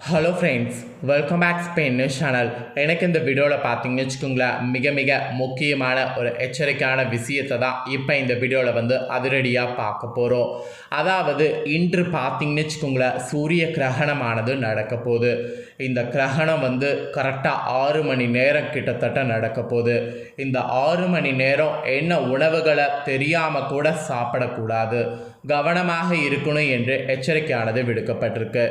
Hello friends welcome back Spain channel எனக்கு இந்த வீடியோவில் பார்த்தீங்கன்னு வச்சுக்கோங்களேன் மிக மிக முக்கியமான ஒரு எச்சரிக்கையான விஷயத்தை தான் இப்போ இந்த வீடியோவில் வந்து அதிரடியாக பார்க்க போகிறோம் அதாவது இன்று பார்த்தீங்கன்னு வச்சுக்கோங்களேன் சூரிய கிரகணமானது நடக்க போகுது. இந்த கிரகணம் வந்து கரெக்டாக ஆறு மணி நேரம் கிட்டத்தட்ட நடக்க போகுது. இந்த ஆறு மணி நேரம் என்ன உணவுகளை தெரியாமல் கூட சாப்பிடக்கூடாது. கவனமாக இருக்கணும் என்று எச்சரிக்கையானது விடுக்கப்பட்டிருக்கு.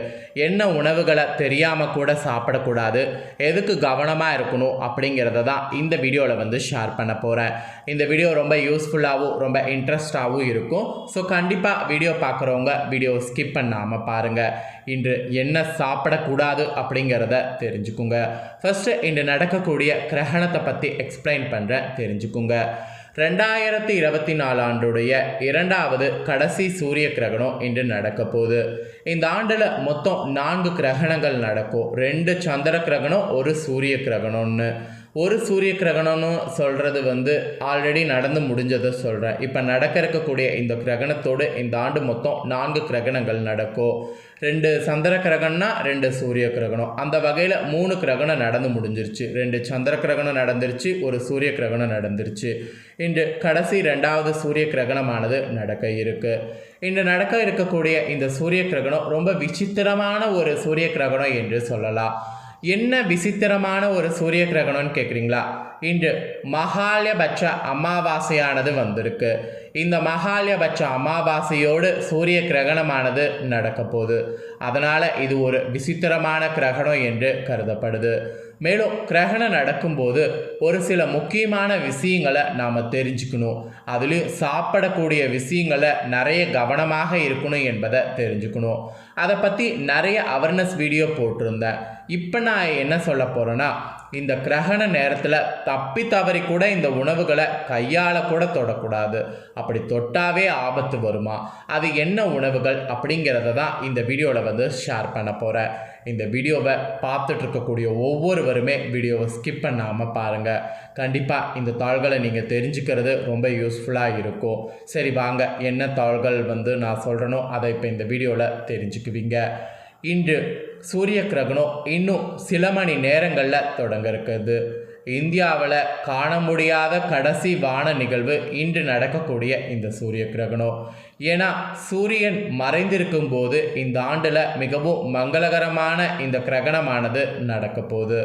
என்ன உணவுகளை தெரியாமல் கூட சாப்பிடக்கூடாது. எதுக்கு கவனமாக இருக்கணும் அப்படிங்கிறத தான் இந்த வீடியோவில் வந்து ஷேர் பண்ண போகிறேன் இந்த வீடியோ ரொம்ப யூஸ்ஃபுல்லாகவும் ரொம்ப இன்ட்ரெஸ்டாகவும் இருக்கும். ஸோ கண்டிப்பாக வீடியோ பார்க்குறவங்க வீடியோ ஸ்கிப் பண்ணாமல் பாருங்கள் இன்று என்ன சாப்பிடக்கூடாது அப்படி அப்படிங்கிறத தெரிஞ்சுக்குங்க. ஃபஸ்ட்டு இன்று நடக்கக்கூடிய கிரகணத்தை பற்றி எக்ஸ்பிளைன் பண்ணுறேன் தெரிஞ்சுக்குங்க. ரெண்டாயிரத்தி இருபத்தி நாலு ஆண்டுடைய இரண்டாவது கடைசி சூரிய கிரகணம் இன்று நடக்க போகுது. இந்த ஆண்டில் மொத்தம் நான்கு கிரகணங்கள் நடக்கும். ரெண்டு சந்திர கிரகணம் ஒரு சூரிய கிரகணம்னு. ஒரு சூரிய கிரகணம்னு சொல்கிறது வந்து ஆல்ரெடி நடந்து முடிஞ்சதை சொல்கிறேன் இப்போ நடக்க இருக்கக்கூடிய இந்த கிரகணத்தோடு இந்த ஆண்டு மொத்தம் நான்கு கிரகணங்கள் நடக்கும். ரெண்டு சந்திர கிரகணம்னா ரெண்டு சூரிய கிரகணம். அந்த வகையில் மூணு கிரகணம் நடந்து முடிஞ்சிருச்சு. ரெண்டு சந்திர கிரகணம் நடந்துருச்சு ஒரு சூரிய கிரகணம் நடந்துருச்சு. இன்று கடைசி ரெண்டாவது சூரிய கிரகணமானது நடக்க இருக்கு. இன்று நடக்க இருக்கக்கூடிய இந்த சூரிய கிரகணம் ரொம்ப விசித்திரமான ஒரு சூரிய கிரகணம் என்று சொல்லலாம். என்ன விசித்திரமான ஒரு சூரிய கிரகணம்னு கேட்குறீங்களா இன்று மகாலயபட்ச அமாவாசையானது வந்திருக்கு. இந்த மகாலயபட்ச அமாவாசையோடு சூரிய கிரகணமானது நடக்க போகுது அதனால் இது ஒரு விசித்திரமான கிரகணம் என்று கருதப்படுது. மேலும் கிரகணம் நடக்கும்போது ஒரு சில முக்கியமான விஷயங்களை நாம் தெரிஞ்சுக்கணும். அதுலேயும் சாப்பிடக்கூடிய விஷயங்களை நிறைய கவனமாக இருக்கணும் என்பதை தெரிஞ்சுக்கணும். அதை பற்றி நிறைய அவேர்னஸ் வீடியோ போட்டிருந்தேன். இப்போ நான் என்ன சொல்ல போகிறேன்னா இந்த கிரகண நேரத்தில் தப்பி தவறி கூட இந்த உணவுகளை கையால் கூட தொடக்கூடாது. அப்படி தொட்டாவே ஆபத்து வருமா? அது என்ன உணவுகள் அப்படிங்கிறத தான் இந்த வீடியோவில் வந்து ஷேர் பண்ண போகிறேன் இந்த வீடியோவை பார்த்துட்டு இருக்கக்கூடிய ஒவ்வொருவருமே வீடியோவை ஸ்கிப் பண்ணாமல் பாருங்கள் கண்டிப்பாக இந்த தாள்களை நீங்கள் தெரிஞ்சுக்கிறது ரொம்ப யூஸ்ஃபுல்லாக இருக்கும். சரி வாங்க என்ன தாள்கள் வந்து நான் சொல்கிறனோ அதை இப்போ இந்த வீடியோவில் தெரிஞ்சுக்குவீங்க. இன்று சூரிய கிரகணம் இன்னும் சில மணி நேரங்களில் தொடங்க இருக்குது இந்தியாவில் காண முடியாத கடைசி வான நிகழ்வு இன்று நடக்கக்கூடிய இந்த சூரிய கிரகணம். ஏன்னா சூரியன் மறைந்திருக்கும் போது இந்த ஆண்டில் மிகவும் மங்களகரமான இந்த கிரகணமானது நடக்க போகுது.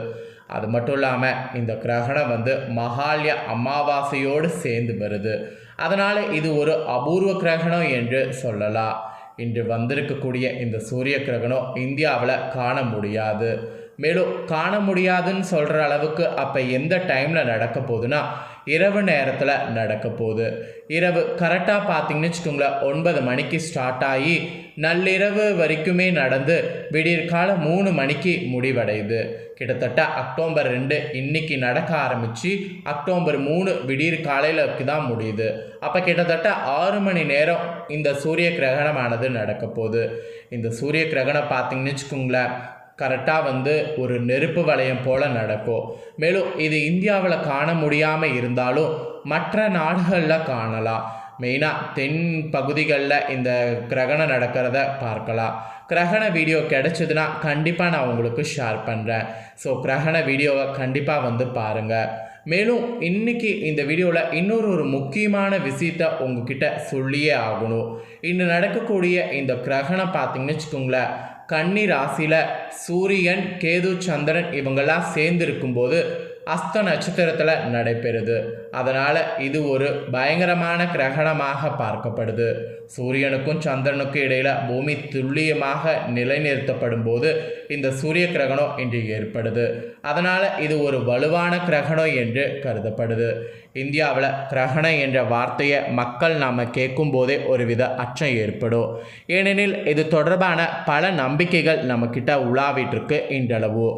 அது மட்டும் இல்லாமல் இந்த கிரகணம் வந்து மகாலய அமாவாசையோடு சேர்ந்து வருது. அதனால் இது ஒரு அபூர்வ கிரகணம் என்று சொல்லலாம். இன்று வந்திருக்கக்கூடிய இந்த சூரிய கிரகணம் இந்தியாவில் காண முடியாது. மேலும் காண முடியாதுன்னு சொல்கிற அளவுக்கு அப்போ எந்த டைமில் நடக்க போகுதுன்னா இரவு நேரத்தில் நடக்க போகுது. இரவு கரெக்டாக பார்த்தீங்கன்னு வச்சுக்கோங்களேன் ஒன்பது மணிக்கு ஸ்டார்ட் ஆகி நள்ளிரவு வரைக்குமே நடந்து விடியற்கால மூணு மணிக்கு முடிவடையுது. கிட்டத்தட்ட அக்டோபர் ரெண்டு இன்னைக்கு நடக்க ஆரம்பித்து அக்டோபர் மூணு விடியற் காலையிலக்கு தான் முடியுது. அப்போ கிட்டத்தட்ட ஆறு மணி நேரம் இந்த சூரிய கிரகணமானது நடக்க போகுது. இந்த சூரிய கிரகணம் பார்த்தீங்கன்னு வச்சுக்கோங்களேன் கரெக்டாக வந்து ஒரு நெருப்பு வளையம் போல் நடக்கும். மேலும் இது இந்தியாவில் காண முடியாமல் இருந்தாலும் மற்ற நாடுகளில் காணலாம். மெயினாக தென் பகுதிகளில் இந்த கிரகணம் நடக்கிறத பார்க்கலாம். கிரகண வீடியோ கிடச்சிதுன்னா கண்டிப்பாக நான் உங்களுக்கு ஷேர் பண்ணுறேன் ஸோ கிரகண வீடியோவை கண்டிப்பாக வந்து பாருங்கள் மேலும் இன்னைக்கு இந்த வீடியோவில் இன்னொரு ஒரு முக்கியமான விஷயத்த உங்ககிட்ட சொல்லியே ஆகணும். இன்று நடக்கக்கூடிய இந்த கிரகணம் பார்த்தீங்கன்னு வச்சுக்கோங்களேன். கன்னி ராசியில் சூரியன் கேது சந்திரன் இவங்கெல்லாம் சேர்ந்து இருக்கும்போது அஸ்த நட்சத்திரத்தில் நடைபெறுது. அதனால் இது ஒரு பயங்கரமான கிரகணமாக பார்க்கப்படுது. சூரியனுக்கும் சந்திரனுக்கும் இடையில் பூமி துல்லியமாக நிலைநிறுத்தப்படும் போது இந்த சூரிய கிரகணம் இன்று ஏற்படுது. அதனால் இது ஒரு வலுவான கிரகணம் என்று கருதப்படுது. இந்தியாவில் கிரகணம் என்ற வார்த்தையை மக்கள் நாம் கேட்கும் போதே ஒருவித அச்சம் ஏற்படும். ஏனெனில் இது தொடர்பான பல நம்பிக்கைகள் நம்மக்கிட்ட உலாவிட்டிருக்கு இன்றளவு.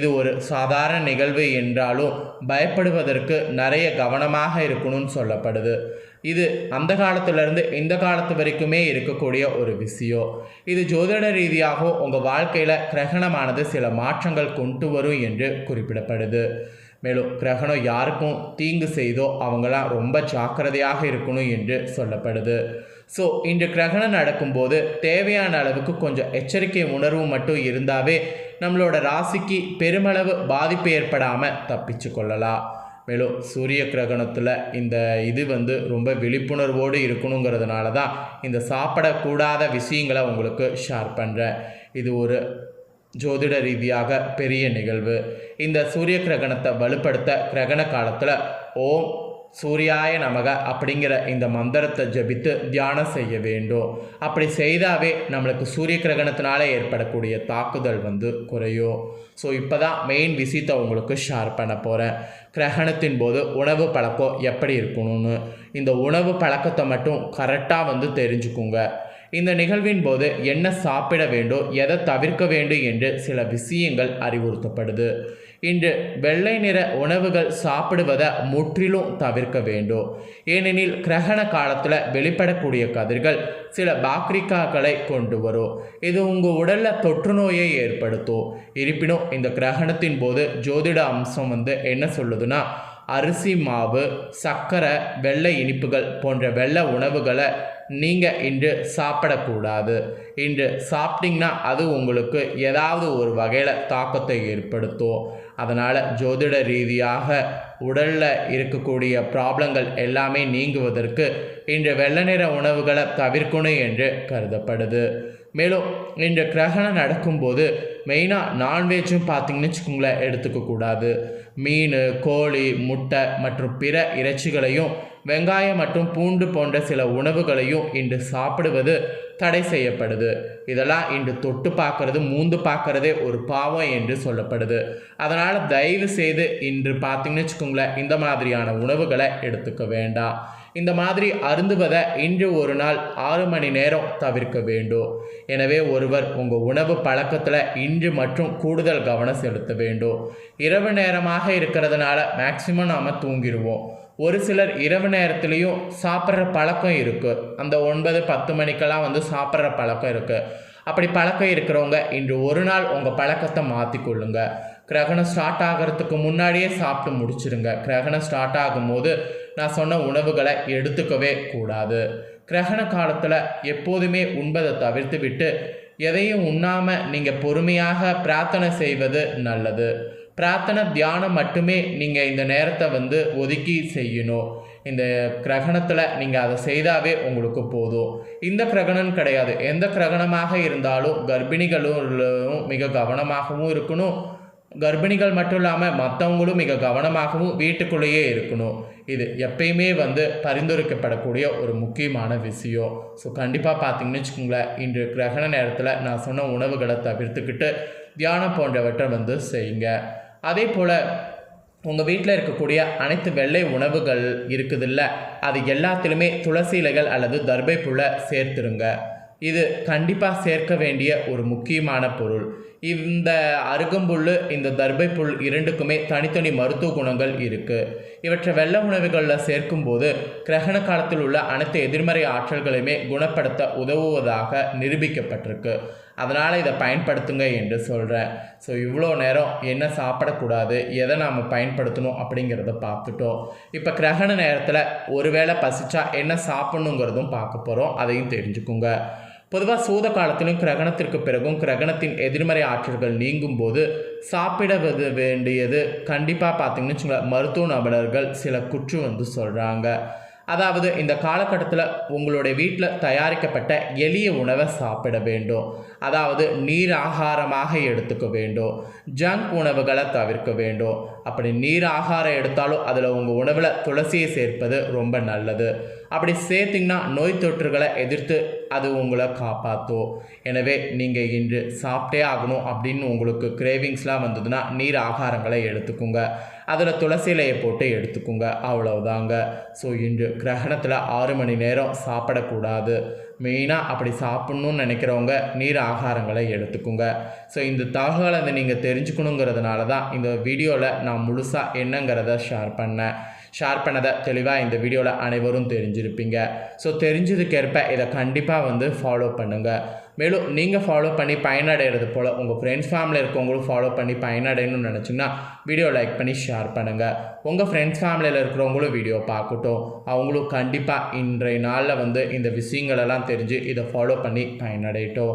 இது ஒரு சாதாரண நிகழ்வு என்றாலும் பயப்படுவதற்கு நிறைய கவனம் கவனமாக இருக்கணும்னு சொல்லப்படுது. இது அந்த காலத்திலேருந்து இந்த காலத்து வரைக்குமே இருக்கக்கூடிய ஒரு விஷயம். இது ஜோதிட ரீதியாகவும் உங்கள் வாழ்க்கையில் கிரகணமானது சில மாற்றங்கள் கொண்டு வரும் என்று குறிப்பிடப்படுது. மேலும் கிரகணம் யாருக்கும் தீங்கு செய்தோ அவங்களாம் ரொம்ப ஜாக்கிரதையாக இருக்கணும் என்று சொல்லப்படுது. ஸோ இன்று கிரகணம் நடக்கும்போது தேவையான அளவுக்கு கொஞ்சம் எச்சரிக்கை உணர்வு மட்டும் இருந்தாவே நம்மளோட ராசிக்கு பெருமளவு பாதிப்பு ஏற்படாமல் தப்பிச்சு கொள்ளலாம். மேலும் சூரிய கிரகணத்தில் இந்த இது வந்து ரொம்ப விழிப்புணர்வோடு இருக்கணுங்கிறதுனால தான் இந்த சாப்பிடக்கூடாத விஷயங்களை உங்களுக்கு ஷேர் பண்ணுறேன் இது ஒரு ஜோதிட ரீதியாக பெரிய நிகழ்வு. இந்த சூரிய கிரகணத்தை வலுப்படுத்த கிரகண காலத்தில் ஓம் சூர்யாய நமக அப்படிங்கிற இந்த மந்திரத்தை ஜபித்து தியானம் செய்ய வேண்டும். அப்படி செய்தாவே நம்மளுக்கு சூரிய கிரகணத்தினால ஏற்படக்கூடிய தாக்குதல் வந்து குறையும் ஸோ இப்போ தான் மெயின் விஷயத்தை உங்களுக்கு ஷேர் பண்ண போகிறேன் கிரகணத்தின் போது உணவு பழக்கம் எப்படி இருக்கணும்னு. இந்த உணவு பழக்கத்தை மட்டும் கரெக்டாக வந்து தெரிஞ்சுக்குங்க. இந்த நிகழ்வின் போது என்ன சாப்பிட வேண்டும் எதை தவிர்க்க வேண்டும் என்று சில விஷயங்கள் அறிவுறுத்தப்படுது. இன்று வெள்ளை நிற உணவுகள் சாப்பிடுவதை முற்றிலும் தவிர்க்க வேண்டும். ஏனெனில் கிரகண காலத்தில் வெளிப்படக்கூடிய கதிர்கள் சில பாக்ரிக்காக்களை கொண்டு வரும். இது உங்கள் உடலில் தொற்று நோயை ஏற்படுத்தும். இருப்பினும் இந்த கிரகணத்தின் போது ஜோதிட அம்சம் வந்து என்ன சொல்லுதுன்னா அரிசி மாவு சர்க்கரை வெள்ளை இனிப்புகள் போன்ற வெள்ளை உணவுகளை நீங்கள் இன்று சாப்பிடக்கூடாது. இன்று சாப்பிட்டிங்கன்னா அது உங்களுக்கு ஏதாவது ஒரு வகையில் தாக்கத்தை ஏற்படுத்தும். அதனால் ஜோதிட ரீதியாக உடலில் இருக்கக்கூடிய ப்ராப்ளங்கள் எல்லாமே நீங்குவதற்கு இன்று வெள்ளை நிற உணவுகளை தவிர்க்கணும் என்று கருதப்படுது. மேலும் இன்று கிரகணம் நடக்கும்போது மெயினாக நான்வெஜ்ஜும் பார்த்தீங்கன்னு வச்சுக்கோங்களேன் எடுத்துக்கக்கூடாது மீன் கோழி முட்டை மற்றும் பிற இறைச்சிகளையும் வெங்காயம் மற்றும் பூண்டு போன்ற சில உணவுகளையும் இன்று சாப்பிடுவது தடை செய்யப்படுது. இதெல்லாம் இன்று தொட்டு பார்க்கறது மூந்து பார்க்கறதே ஒரு பாவம் என்று சொல்லப்படுது. அதனால் தயவு செய்து இன்று பார்த்திங்கன்னு வச்சுக்கோங்களேன் இந்த மாதிரியான உணவுகளை எடுத்துக்க வேண்டாம். இந்த மாதிரி அருந்துவதை இன்று ஒரு நாள் ஆறு மணி நேரம் தவிர்க்க வேண்டும். எனவே ஒருவர் உங்கள் உணவு பழக்கத்தில் இன்று மற்றும் கூடுதல் கவனம் செலுத்த வேண்டும். இரவு நேரமாக இருக்கிறதுனால மேக்சிமம் நாம் தூங்கிடுவோம். ஒரு சிலர் இரவு நேரத்துலேயும் சாப்பிட்ற பழக்கம் இருக்குது அந்த ஒன்பது பத்து மணிக்கெல்லாம் வந்து சாப்பிட்ற பழக்கம் இருக்குது அப்படி பழக்கம் இருக்கிறவங்க இன்று ஒரு நாள் உங்கள் பழக்கத்தை மாற்றிக்கொள்ளுங்க கிரகணம் ஸ்டார்ட் ஆகிறதுக்கு முன்னாடியே சாப்பிட்டு முடிச்சிருங்க. கிரகணம் ஸ்டார்ட் ஆகும்போது நான் சொன்ன உணவுகளை எடுத்துக்கவே கூடாது. கிரகண காலத்தில் எப்போதுமே உண்பதை தவிர்த்து விட்டு எதையும் உண்ணாமல் நீங்கள் பொறுமையாக பிரார்த்தனை செய்வது நல்லது. பிரார்த்தனை தியானம் மட்டுமே நீங்கள் இந்த நேரத்தை வந்து ஒதுக்கி செய்யணும். இந்த கிரகணத்தில் நீங்கள் அதை செய்தாவே உங்களுக்கு போதும். இந்த கிரகணம் கிடையாது. எந்த கிரகணமாக இருந்தாலும் கர்ப்பிணிகளும் மிக கவனமாகவும் இருக்கணும். கர்ப்பிணிகள் மட்டும் இல்லாமல் மற்றவங்களும் மிக கவனமாகவும் வீட்டுக்குள்ளேயே இருக்கணும். இது எப்பயுமே வந்து பரிந்துரைக்கப்படக்கூடிய ஒரு முக்கியமான விஷயம். ஸோ கண்டிப்பாக பார்த்தீங்கன்னு வச்சுக்கோங்களேன் இன்று கிரகண நேரத்தில் நான் சொன்ன உணவுகளை தவிர்த்துக்கிட்டு தியானம் போன்றவற்றை வந்து செய்யுங்க. அதே போல் உங்கள் வீட்டில் இருக்கக்கூடிய அனைத்து வெள்ளை உணவுகள் இருக்குதுல்ல அது எல்லாத்திலுமே துளசி இலைகள் அல்லது தர்பை புல சேர்த்துருங்க. இது கண்டிப்பாக சேர்க்க வேண்டிய ஒரு முக்கியமான பொருள். இந்த அருகம்புல் இந்த தர்பை புல் இரண்டுக்குமே தனித்தனி மருத்துவ குணங்கள் இருக்குது இவற்றை வெள்ள உணவுகளில் சேர்க்கும்போது கிரகண காலத்தில் உள்ள அனைத்து எதிர்மறை ஆற்றல்களையுமே குணப்படுத்த உதவுவதாக நிரூபிக்கப்பட்டிருக்கு. அதனால் இதை பயன்படுத்துங்க என்று சொல்கிறேன் ஸோ இவ்வளோ நேரம் என்ன சாப்பிடக்கூடாது எதை நாம் பயன்படுத்தணும் அப்படிங்கிறத பார்த்துட்டோம். இப்போ கிரகண நேரத்தில் ஒருவேளை பசிச்சா என்ன சாப்பிட்ணுங்கிறதும் பார்க்க போகிறோம் அதையும் தெரிஞ்சுக்குங்க. பொதுவாக சூத காலத்திலும் கிரகணத்திற்கு பிறகும் கிரகணத்தின் எதிர்மறை ஆற்றல்கள் நீங்கும் போது சாப்பிடுவது வேண்டியது கண்டிப்பாக பார்த்தீங்கன்னு வச்சுக்கோங்களேன் மருத்துவ நிபுணர்கள் சில குற்று வந்து சொல்கிறாங்க அதாவது இந்த காலகட்டத்தில் உங்களுடைய வீட்டில் தயாரிக்கப்பட்ட எளிய உணவை சாப்பிட வேண்டும். அதாவது நீர் ஆகாரமாக எடுத்துக்க வேண்டும். ஜங்க் உணவுகளை தவிர்க்க வேண்டும். அப்படி நீர் ஆகாரம் எடுத்தாலும் அதில் உங்கள் உணவில் துளசியை சேர்ப்பது ரொம்ப நல்லது. அப்படி சேர்த்திங்கன்னா நோய் தொற்றுகளை எதிர்த்து அது உங்களை காப்பாற்றும். எனவே நீங்கள் இன்று சாப்பிட்டே ஆகணும் அப்படின்னு உங்களுக்கு கிரேவிங்ஸ்லாம் வந்ததுன்னா நீர் ஆகாரங்களை எடுத்துக்கோங்க. அதில் துளசி இலையை போட்டு எடுத்துக்கோங்க. அவ்வளவுதாங்க. ஸோ இன்று கிரகணத்தில் ஆறு மணி நேரம் சாப்பிடக்கூடாது. மெயினாக அப்படி சாப்பிட்ணுன்னு நினைக்கிறவங்க நீர் ஆகாரங்களை எடுத்துக்கோங்க. ஸோ இந்த தகவலை அதை நீங்கள் தெரிஞ்சுக்கணுங்கிறதுனால தான் இந்த வீடியோவில் நான் முழுசாக என்னங்கிறத ஷேர் பண்ணேன். ஷேர் பண்ணதை தெளிவாக இந்த வீடியோவில் அனைவரும் தெரிஞ்சிருப்பீங்க. ஸோ தெரிஞ்சதுக்கேற்ப இதை கண்டிப்பாக வந்து ஃபாலோ பண்ணுங்கள் மேலும் நீங்கள் ஃபாலோ பண்ணி பயனடைகிறது போல் உங்கள் ஃப்ரெண்ட்ஸ் ஃபேமிலி இருக்கவங்களும் ஃபாலோ பண்ணி பயனடையணும்னு நினச்சிங்கன்னா வீடியோ லைக் பண்ணி ஷேர் பண்ணுங்கள் உங்கள் ஃப்ரெண்ட்ஸ் ஃபேமிலியில் இருக்கிறவங்களும் வீடியோ பார்க்கட்டும். அவங்களும் கண்டிப்பாக இன்றைய நாளில் வந்து இந்த விஷயங்களெல்லாம் தெரிஞ்சு இதை ஃபாலோ பண்ணி பயனடையட்டும்.